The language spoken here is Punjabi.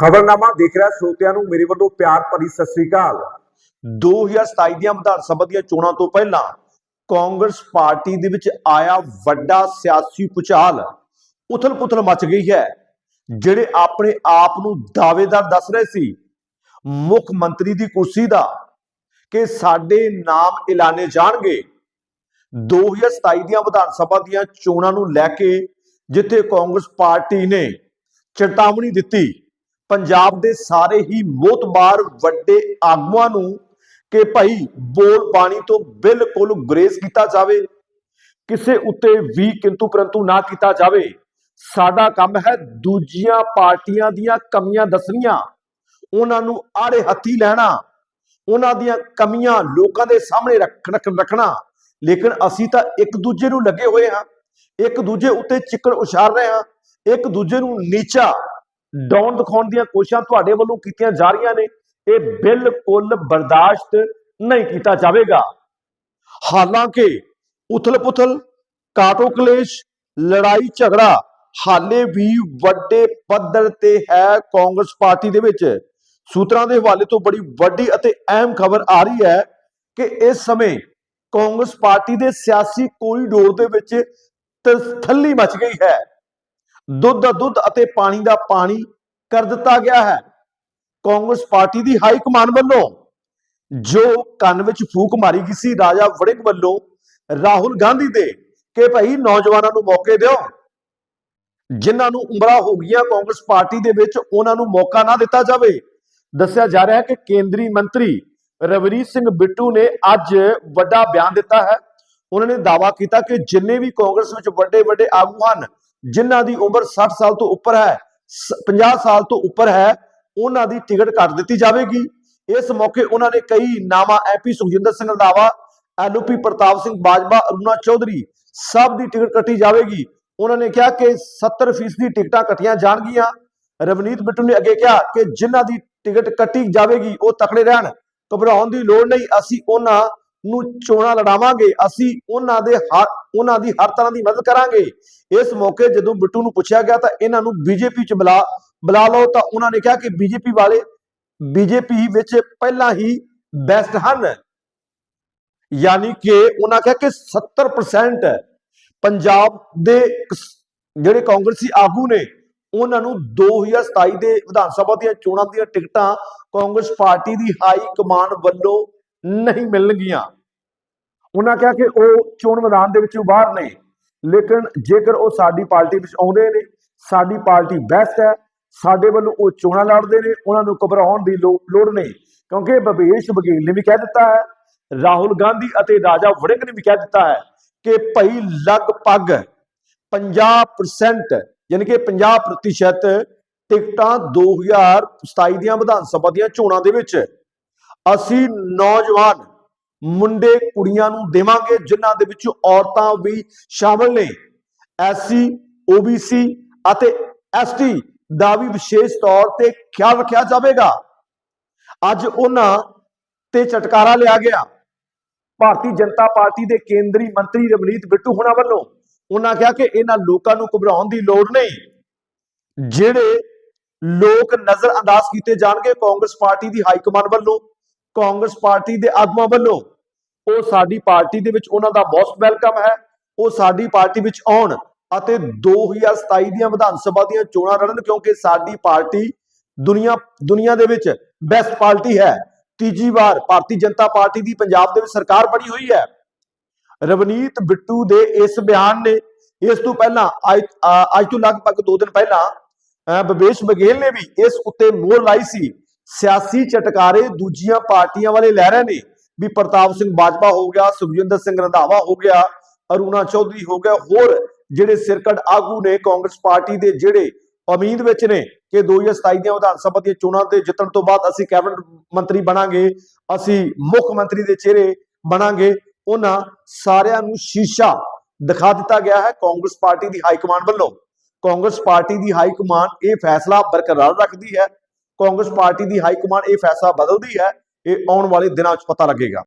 ਖਬਰਨਾਮਾ ਦੇਖ ਰਿਹਾ ਸਰੋਤਿਆਂ ਨੂੰ, ਮੇਰੇ ਵੱਲੋਂ ਪਿਆਰ ਭਰੀ ਸਤਿ ਸ੍ਰੀ ਅਕਾਲ। 2027 ਦੀਆਂ ਵਿਧਾਨ ਸਭਾ ਦੀਆਂ ਚੋਣਾਂ ਤੋਂ ਪਹਿਲਾਂ ਕਾਂਗਰਸ ਪਾਰਟੀ ਦੇ ਵਿੱਚ ਆਇਆ ਵੱਡਾ ਸਿਆਸੀ ਪੁਚਾਲ ਉਥਲ-ਪੁਥਲ ਮਚ ਗਈ ਹੈ। ਜਿਹੜੇ ਆਪਣੇ ਆਪ ਨੂੰ ਦਾਅਵੇਦਾਰ ਦੱਸ ਰਹੇ ਸੀ, ਮੁੱਖ ਮੰਤਰੀ ਦੀ ਕੁਰਸੀ ਦਾ, ਕਿ ਸਾਡੇ ਨਾਮ ਐਲਾਨੇ ਜਾਣਗੇ। 2027 ਦੀਆਂ ਵਿਧਾਨ ਸਭਾ ਦੀਆਂ ਚੋਣਾਂ ਨੂੰ ਲੈ ਕੇ ਜਿੱਥੇ ਕਾਂਗਰਸ ਪਾਰਟੀ ਨੇ ਚੇਤਾਵਨੀ ਦਿੱਤੀ ਪੰਜਾਬ ਦੇ ਸਾਰੇ ਹੀ ਮੋਤਬਾਰ ਵੱਡੇ ਆਗੂਆਂ ਨੂੰ ਕਿ ਭਾਈ ਬੋਲ ਬਾਣੀ ਤੋਂ ਬਿਲਕੁਲ ਗੁਰੇਜ਼ ਕੀਤਾ ਜਾਵੇ, ਕਿਸੇ ਉੱਤੇ ਵੀ ਕਿੰਤੂ ਪਰੰਤੂ ਨਾ ਕੀਤਾ ਜਾਵੇ। ਸਾਡਾ ਕੰਮ ਹੈ ਦੂਜੀਆਂ ਪਾਰਟੀਆਂ ਦੀਆਂ ਕਮੀਆਂ ਦੱਸਣੀਆਂ, ਉਹਨਾਂ ਨੂੰ ਆੜੇ ਹੱਥੀ ਲੈਣਾ, ਉਹਨਾਂ ਦੀਆਂ ਕਮੀਆਂ ਲੋਕਾਂ ਦੇ ਸਾਹਮਣੇ ਰੱਖ, ਰੱਖ- ਰੱਖਣਾ। ਲੇਕਿਨ ਅਸੀਂ ਤਾਂ ਇੱਕ ਦੂਜੇ ਨੂੰ ਲੱਗੇ ਹੋਏ ਹਾਂ, ਇੱਕ ਦੂਜੇ ਉੱਤੇ ਚਿੱਕੜ ਉਛਾਲ ਰਹੇ ਹਾਂ, ਇੱਕ ਦੂਜੇ ਨੂੰ ਨੀਚਾ ਡਾਊਨ ਦਿਖਾਉਣ ਦੀਆਂ ਕੋਸ਼ਿਸ਼ਾਂ ਤੁਹਾਡੇ ਵੱਲੋਂ ਕੀਤੀਆਂ ਜਾ ਰਹੀਆਂ ਨੇ, ਇਹ ਬਿਲਕੁਲ ਬਰਦਾਸ਼ਤ ਨਹੀਂ ਕੀਤਾ ਜਾਵੇਗਾ। ਹਾਲਾਂਕਿ ਉਥਲ-ਪੁਥਲ ਕਾਟੋ ਕਲੇਸ਼ ਲੜਾਈ ਝਗੜਾ ਹਾਲੇ ਵੀ ਵੱਡੇ ਪੱਧਰ ਤੇ ਹੈ ਕਾਂਗਰਸ ਪਾਰਟੀ ਦੇ ਵਿੱਚ। ਸੂਤਰਾਂ ਦੇ ਹਵਾਲੇ ਤੋਂ ਬੜੀ ਵੱਡੀ ਅਤੇ ਅਹਿਮ ਖਬਰ ਆ ਰਹੀ ਹੈ ਕਿ ਇਸ ਸਮੇਂ ਕਾਂਗਰਸ ਪਾਰਟੀ ਦੇ ਸਿਆਸੀ ਕੋਰੀਡੋਰ ਦੇ ਵਿੱਚ ਤਸਥੱਲੀ ਮਚ ਗਈ ਹੈ। ਦੁੱਧ ਦਾ ਦੁੱਧ ਅਤੇ ਪਾਣੀ ਦਾ ਪਾਣੀ ਕਰ ਦਿੱਤਾ ਗਿਆ ਹੈ। ਕਾਂਗਰਸ ਪਾਰਟੀ ਦੀ ਹਾਈ ਕਮਾਨ ਵੱਲੋਂ ਜੋ ਕੰਨ ਵਿੱਚ ਫੂਕ ਮਾਰੀ ਗਈ ਸੀ, ਰਾਜਾ ਵੜਿੰਗ ਵੱਲੋਂ ਰਾਹੁਲ ਗਾਂਧੀ ਦੇ ਕਿ ਭਾਈ ਨੌਜਵਾਨਾਂ ਨੂੰ ਮੌਕੇ ਦਿਓ। ਜਿਨ੍ਹਾਂ ਨੂੰ ਉਮਰਾਂ ਹੋ ਗਈਆਂ, ਕਾਂਗਰਸ ਪਾਰਟੀ ਦੇ ਵਿੱਚ ਉਹਨਾਂ ਨੂੰ ਮੌਕਾ ਨਾ ਦਿੱਤਾ ਜਾਵੇ। ਦੱਸਿਆ ਜਾ ਰਿਹਾ ਹੈ ਕਿ ਕੇਂਦਰੀ ਮੰਤਰੀ ਰਵਨੀਤ ਸਿੰਘ ਬਿੱਟੂ ਨੇ ਅੱਜ ਵੱਡਾ ਬਿਆਨ ਦਿੱਤਾ ਹੈ। ਉਹਨਾਂ ਨੇ ਦਾਅਵਾ ਕੀਤਾ ਕਿ ਜਿੰਨੇ ਵੀ ਕਾਂਗਰਸ ਵਿੱਚ ਵੱਡੇ ਵੱਡੇ ਆਗੂ ਹਨ ਜਿਨ੍ਹਾਂ ਦੀ ਉਮਰ 60 ਸਾਲ ਤੋਂ ਉੱਪਰ ਹੈ, ਸ- 50 ਸਾਲ ਤੋਂ ਉੱਪਰ ਹੈ, ਉਹਨਾਂ ਦੀ ਟਿਕਟ ਕੱਟ ਦਿੱਤੀ ਜਾਵੇਗੀ। ਇਸ ਮੌਕੇ ਉਹਨਾਂ ਨੇ ਕਈ ਨਾਮਾ ਐਪੀ ਸੁਖਜਿੰਦਰ ਸਿੰਘ ਰੰਧਾਵਾ ਐਲਓਪੀ ਪ੍ਰਤਾਪ ਸਿੰਘ ਬਾਜਵਾ, ਅਰੁਣਾ ਚੌਧਰੀ, ਸਭ ਦੀ ਟਿਕਟ ਕੱਟੀ ਜਾਵੇਗੀ। ਉਹਨਾਂ ਨੇ ਕਿਹਾ ਕਿ 70% ਦੀ ਟਿਕਟਾਂ ਕੱਟੀਆਂ ਜਾਣਗੀਆਂ। ਰਵਨੀਤ ਬਿੱਟੂ ਨੇ ਅੱਗੇ ਕਿਹਾ ਕਿ ਜਿਨ੍ਹਾਂ ਦੀ ਟਿਕਟ ਕੱਟੀ ਜਾਵੇਗੀ, ਉਹ ਤਕੜੇ ਰਹਿਣ। ਘਬਰਾਉਣ ਦੀ ਲੋੜ ਨਹੀਂ, ਅਸੀਂ ਉਹਨਾਂ ਨੂੰ ਚੋਣਾਂ ਲੜਾਵਾਂਗੇ, ਅਸੀਂ ਉਹਨਾਂ ਦੇ ਉਹਨਾਂ ਦੀ ਹਰ ਤਰ੍ਹਾਂ ਦੀ ਮਦਦ ਕਰਾਂਗੇ। ਇਸ ਮੌਕੇ ਜਦੋਂ ਬਿੱਟੂ ਨੂੰ ਪੁੱਛਿਆ ਗਿਆ ਤਾਂ ਇਹਨਾਂ ਨੂੰ ਬੀਜੇਪੀ ਚ ਬੁਲਾ ਬੁਲਾ ਲਓ ਤਾਂ ਉਹਨਾਂ ਨੇ ਕਿਹਾ ਕਿ ਬੀਜੇਪੀ ਵਾਲੇ ਬੀਜੇਪੀ ਵਿੱਚ ਪਹਿਲਾਂ ਹੀ ਬੈਸਟ ਹਨ। ਯਾਨੀ ਕਿ ਉਹਨਾਂ ਕਿਹਾ ਕਿ 70% ਪੰਜਾਬ ਦੇ ਜਿਹੜੇ ਕਾਂਗਰਸੀ ਆਗੂ ਨੇ, ਉਹਨਾਂ ਨੂੰ 2027 ਦੇ ਵਿਧਾਨ ਸਭਾ ਦੀਆਂ ਚੋਣਾਂ ਦੀਆਂ ਟਿਕਟਾਂ ਕਾਂਗਰਸ ਪਾਰਟੀ ਦੀ ਹਾਈ ਕਮਾਂਡ ਵੱਲੋਂ ਨਹੀਂ ਮਿਲਣਗੀਆਂ। ਉਹਨਾਂ ਕਿਹਾ ਕਿ ਉਹ ਚੋਣ ਮੈਦਾਨ ਦੇ ਵਿੱਚੋਂ ਬਾਹਰ ਨੇ। ਲੇਕਿਨ ਜੇਕਰ ਉਹ ਸਾਡੀ ਪਾਰਟੀ ਵਿੱਚ ਆਉਂਦੇ ਨੇ, ਸਾਡੀ ਪਾਰਟੀ ਬੈਸਟ ਹੈ, ਸਾਡੇ ਵੱਲੋਂ ਉਹ ਚੋਣਾਂ ਲੜਦੇ ਨੇ, ਉਹਨਾਂ ਨੂੰ ਘਬਰਾਉਣ ਦੀ ਲੋੜ ਨਹੀਂ। ਕਿਉਂਕਿ ਭਵੇਸ਼ ਬਘੇਲ ਨੇ ਵੀ ਕਹਿ ਦਿੱਤਾ ਹੈ, ਰਾਹੁਲ ਗਾਂਧੀ ਅਤੇ ਰਾਜਾ ਵੜਿੰਗ ਨੇ ਵੀ ਕਹਿ ਦਿੱਤਾ ਹੈ ਕਿ ਭਈ ਲਗਭਗ 50% ਯਾਨੀ ਕਿ 50% ਟਿਕਟਾਂ 2027 ਦੀਆਂ ਵਿਧਾਨ ਸਭਾ ਦੀਆਂ ਚੋਣਾਂ ਦੇ ਵਿੱਚ ਅਸੀਂ ਨੌਜਵਾਨ ਮੁੰਡੇ ਕੁੜੀਆਂ ਨੂੰ ਦੇਵਾਂਗੇ, ਜਿਨ੍ਹਾਂ ਦੇ ਵਿੱਚ ਔਰਤਾਂ ਵੀ ਸ਼ਾਮਲ ਨੇ। ਐਸਸੀ ਓਬੀਸੀ ਅਤੇ ਐਸਟੀ ਦਾ ਵੀ ਵਿਸ਼ੇਸ਼ ਤੌਰ ਤੇ ਖਿਆਲ ਰੱਖਿਆ ਜਾਵੇਗਾ। ਅੱਜ ਉਹਨਾਂ ਤੇ ਚਟਕਾਰਾ ਲਿਆ ਗਿਆ। ਭਾਰਤੀ ਜਨਤਾ ਪਾਰਟੀ ਦੇ ਕੇਂਦਰੀ ਮੰਤਰੀ ਰਵਨੀਤ ਬਿੱਟੂ ਹੁਣਾਂ ਵੱਲੋਂ ਉਹਨਾਂ ਕਿਹਾ ਕਿ ਇਹਨਾਂ ਲੋਕਾਂ ਨੂੰ ਘਬਰਾਉਣ ਦੀ ਲੋੜ ਨਹੀਂ। ਜਿਹੜੇ ਲੋਕ ਨਜ਼ਰ ਅੰਦਾਜ਼ ਕੀਤੇ ਜਾਣਗੇ, ਕਾਂਗਰਸ ਪਾਰਟੀ ਦੀ ਹਾਈ ਕਮਾਂਡ ਵੱਲੋਂ ਕਾਂਗਰਸ ਪਾਰਟੀ ਦੇ ਆਗੂਆਂ ਵੱਲੋਂ। ਉਹ ਸਾਡੀ ਪਾਰਟੀ ਦੇ ਵਿੱਚ ਉਹਨਾਂ ਦਾ ਮੋਸਟ ਵੈਲਕਮ ਹੈ। ਉਹ ਸਾਡੀ ਪਾਰਟੀ ਵਿੱਚ ਆਉਣ ਅਤੇ 2027 ਦੀਆਂ ਵਿਧਾਨ ਸਭਾ ਦੀਆਂ ਚੋਣਾਂ ਲੜਨ ਕਿਉਂਕਿ ਸਾਡੀ ਪਾਰਟੀ ਦੁਨੀਆ ਦੁਨੀਆ ਦੇ ਵਿੱਚ ਬੈਸਟ ਪਾਰਟੀ ਹੈ। ਤੀਜੀ ਵਾਰ ਭਾਰਤੀ ਜਨਤਾ ਪਾਰਟੀ ਦੀ ਪੰਜਾਬ ਦੇ ਵਿੱਚ ਸਰਕਾਰ ਬਣੀ ਹੋਈ ਹੈ। ਰਵਨੀਤ ਬਿੱਟੂ ਦੇ ਇਸ ਬਿਆਨ ਨੇ ਇਸ ਤੋਂ ਪਹਿਲਾਂ ਅੱਜ ਅੱਜ ਤੋਂ ਲਗਭਗ 2 ਦਿਨ ਪਹਿਲਾਂ ਅ, ਭਵੇਸ਼ ਬਘੇਲ ਨੇ ਵੀ ਇਸ ਉੱਤੇ ਮੋਹਰ ਲਾਈ ਸੀ। ਸਿਆਸੀ ਚਟਕਾਰੇ ਦੂਜੀਆਂ ਪਾਰਟੀਆਂ ਵਾਲੇ ਲੈ ਰਹੇ ਨੇ। ਵੀ ਪ੍ਰਤਾਪ ਸਿੰਘ ਬਾਜਵਾ ਹੋ ਗਿਆ, ਸੁਖਜਿੰਦਰ ਸਿੰਘ ਰੰਧਾਵਾ ਹੋ ਗਿਆ, ਅਰੁਣਾ ਚੌਧਰੀ ਹੋ ਗਿਆ, ਹੋਰ ਜਿਹੜੇ ਸਿਰਕੜ ਆਗੂ ਨੇ ਕਾਂਗਰਸ ਪਾਰਟੀ ਦੇ ਜਿਹੜੇ ਉਮੀਦ ਵਿੱਚ ਨੇ ਕਿ 2027 ਦੀਆਂ ਵਿਧਾਨ ਸਭਾ ਦੀਆਂ ਚੋਣਾਂ ਤੇ ਜਿੱਤਣ ਤੋਂ ਬਾਅਦ ਅਸੀਂ ਕੈਬਨਿਟ ਮੰਤਰੀ ਬਣਾਂਗੇ, ਅਸੀਂ ਮੁੱਖ ਮੰਤਰੀ ਦੇ ਚਿਹਰੇ ਬਣਾਂਗੇ, ਉਹਨਾਂ ਸਾਰਿਆਂ ਨੂੰ ਸ਼ੀਸ਼ਾ ਦਿਖਾ ਦਿੱਤਾ ਗਿਆ ਹੈ ਕਾਂਗਰਸ ਪਾਰਟੀ ਦੀ ਹਾਈ ਕਮਾਂਡ ਵੱਲੋਂ। ਕਾਂਗਰਸ ਪਾਰਟੀ ਦੀ ਹਾਈ ਕਮਾਂਡ ਇਹ ਫੈਸਲਾ ਬਰਕਰਾਰ ਰੱਖਦੀ ਹੈ ਕਾਂਗਰਸ ਪਾਰਟੀ ਦੀ ਹਾਈ ਕਮਾਂਡ ਇਹ ਫੈਸਲਾ ਬਦਲਦੀ ਹੈ, ਇਹ ਆਉਣ ਵਾਲੇ ਦਿਨਾਂ 'ਚ ਪਤਾ ਲੱਗੇਗਾ।